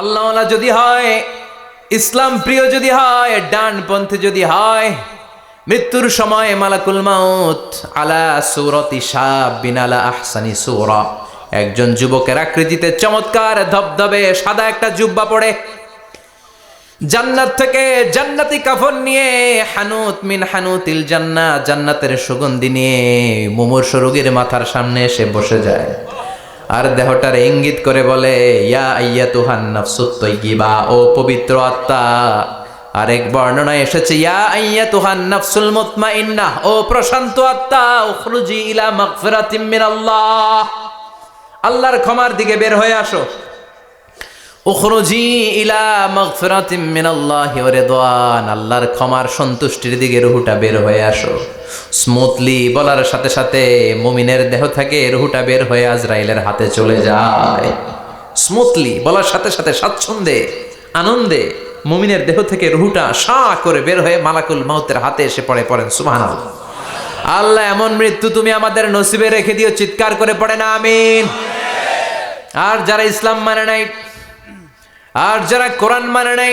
আল্লাহওয়ালা যদি হয়, ইসলাম প্রিয় যদি হয়, ডানপন্থী যদি হয়, মৃত্যুর সময় মালাকুল মাউত আলা সুরতি সাব বিনালা আহসানি সুরা। একজন যুবকের আকৃতিতে চমৎকার ধবধবে সাদা একটা জুব্বা পড়ে। জান্নাত থেকে জান্নাতি কাফন নিয়ে হানুত মিন হানুতিল জান্নাত, জান্নাতের সুগন্ধি নিয়ে মুমূর্ষ রোগীর মাথার সামনে এসে বসে যায়। আর দেহটার ইঙ্গিত করে বলে, ইয়া আইয়া তুহান নাফসুত তৈগিবা ও পবিত্র আত্মা। আরেক বর্ণনায় এসেছে, ইয়া আইয়া তুহান নাফসুল মুতমাইন্না, ও প্রশান্ত আত্মা, উখরুজি ইলা মাগফিরাতিম মিনাল্লাহ। আল্লাহর ক্ষমার দিকে বের হয়ে আসো। উখরুজি ইলা মাগফিরাতিম মিনাল্লাহি ওয়া রিদওয়ান। আল্লাহর ক্ষমার সন্তুষ্টির দিকে রুহুটা বের হয়ে আসো। স্মুথলি বলার সাথে সাথে মুমিনের দেহ থেকে রুহুটা বের হয়ে আজরাইলের হাতে চলে যায়। স্মুথলি বলার সাথে সাথে স্বাচ্ছন্দ্যে, আনন্দে মুমিনের দেহ থেকে রুহুটা সা করে বের হয়ে মালাকুল মাউতের হাতে এসে পড়ে, পড়েন, সুবহানাল্লাহ। আল্লাহ, এমন মৃত্যু তুমি আমাদের নসিবে রেখে দিও, চিৎকার করে পড়ে না আমিন। আর যারা ইসলাম মানে নাই, আর যারা কোরআন মানে নাই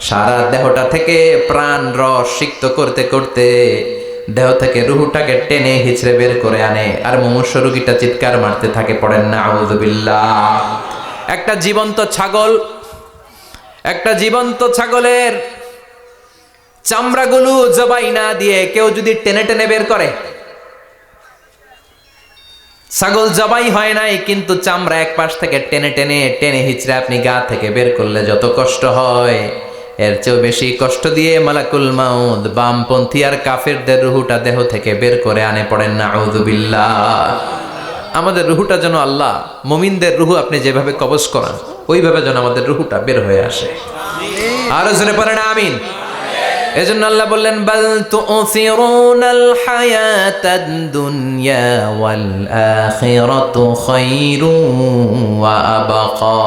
সারা দেহটা থেকে প্রাণ রস সিক্ত করতে করতে দেহ থেকে রুহুটাকে টেনে হিচড়ে বের করে আনে। আর মুমূর্ষ রুগীটা চিৎকার মারতে থাকে, পড়েন না আউযুবিল্লাহ একটা জীবন্ত ছাগল, একটা জীবন্ত ছাগলের চামড়াগুলো জবাই না দিয়ে কেউ যদি টেনে টেনে বের করে। ছাগল জবাই হয় নাই, কিন্তু চামড়া এক পাশ থেকে টেনে টেনে টেনে হিচড়ে আপনি গা থেকে বের করলে যত কষ্ট হয়। এর চেয়েও বেশি কষ্ট দিয়ে মালাকুল মাউদ বামপন্থী আর কাফেরদের রুহুটা দেহ থেকে বের করে আনে পড়েন না আউদুবিল্লাহ আমাদের রুহুটা যেন আল্লাহ, মুমিনদের রুহু আপনি যেভাবে কবজ করান, ওইভাবে যেন আমাদের রুহুটা বের হয়ে আসে। আরও জোরে পড়েন, আমিন। এজন্য আল্লাহ বললেন, বাল তুসিরুনাল হায়াতাদ দুনিয়া ওয়াল আখিরাতু খায়রুন ওয়া আবাকা।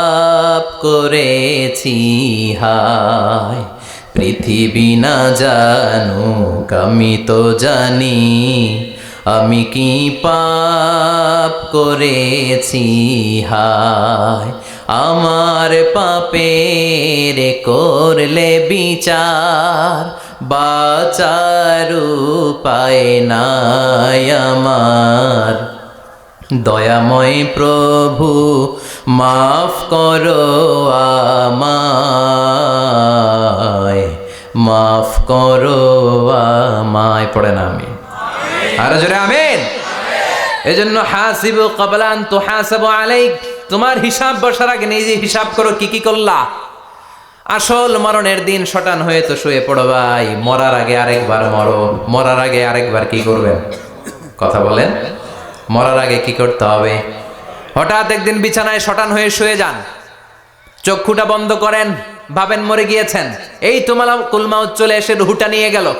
করেছি, হায়। পৃথিবী না জানুক, আমি তো জানি। আমি কি পাপ করেছি, হায়। আমার পাপের করলে বিচার, বাচার পায় নাই আমার। দয়াময় প্রভু, মাফ করো আমায়, মাফ করো আমায়। পড়ে না আমি। আরও জোরে আমিন। এজন্য হাসিব কবলান তো হাসাবো আলাইক। তোমার হিসাব বসার আগে নিজে হিসাব করো কি কি করলা। আসল মরণের দিন শটান হয়ে তো শুয়ে পড়ো ভাই। মরার আগে আরেকবার মরো। মরার আগে আরেকবার কি করবেন? কথা বলেন। মরার আগে কি করতে হবে? হঠাৎ একদিন বিছানায় শটান হয়ে শুয়ে যান। চক্ষুটা বন্ধ করেন, ভাবেন মরে গিয়েছেন। এই তোমার কুলমাউত চলে এসে রুহুটা নিয়ে গেল।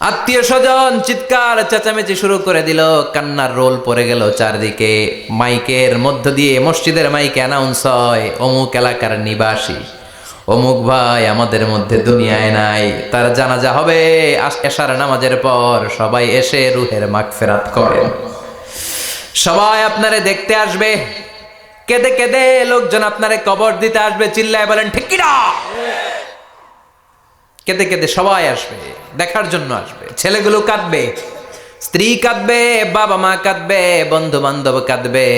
আত্মীয় স্বজন চিৎকার চেঁচামেচি শুরু করে দিল। কান্নার রোল পড়ে গেল চারদিকে। মাইকের মধ্য দিয়ে মসজিদের মাইকে অ্যানাউন্স হয়, অমুক এলাকার নিবাসী। অমুক ভাই আমাদের মধ্যে দুনিয়ায় নাই, তার জানাজা হবে এশার নামাজের পর। সবাই এসে রুহের মাখ ফেরাত করেন। সবাই আপনারে দেখতে আসবে। কেঁদে কেঁদে লোকজন আপনারে কবর দিতে আসবে, চিল্লায় বলেন, ঠিক কেঁদে কেঁদে সবাই আসবে, দেখার জন্য আসবে। ছেলেগুলো কাঁদবে, স্ত্রী কাঁদবে, বাবা মা কাঁদবে বন্ধু বান্ধব কাঁদবে।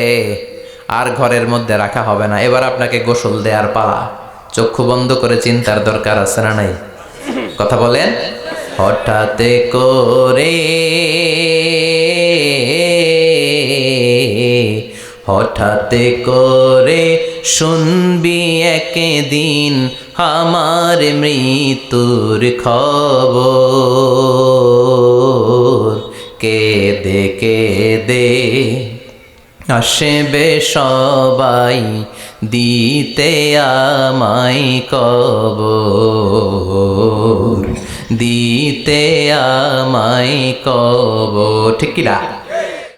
আর ঘরের মধ্যে রাখা হবে না। এবার আপনাকে গোসল দেওয়ার পালা। চক্ষু বন্ধ করে চিন্তার দরকার আছে না নাই? কথা বলেন? হঠাৎ করে হঠাৎ করে শুনবি একদিন আমার মৃত্যুর খবর। কেদে কেদে আসবে সবাই দিতে আমায় কব দিতে আমায় কব ঠিক কিনা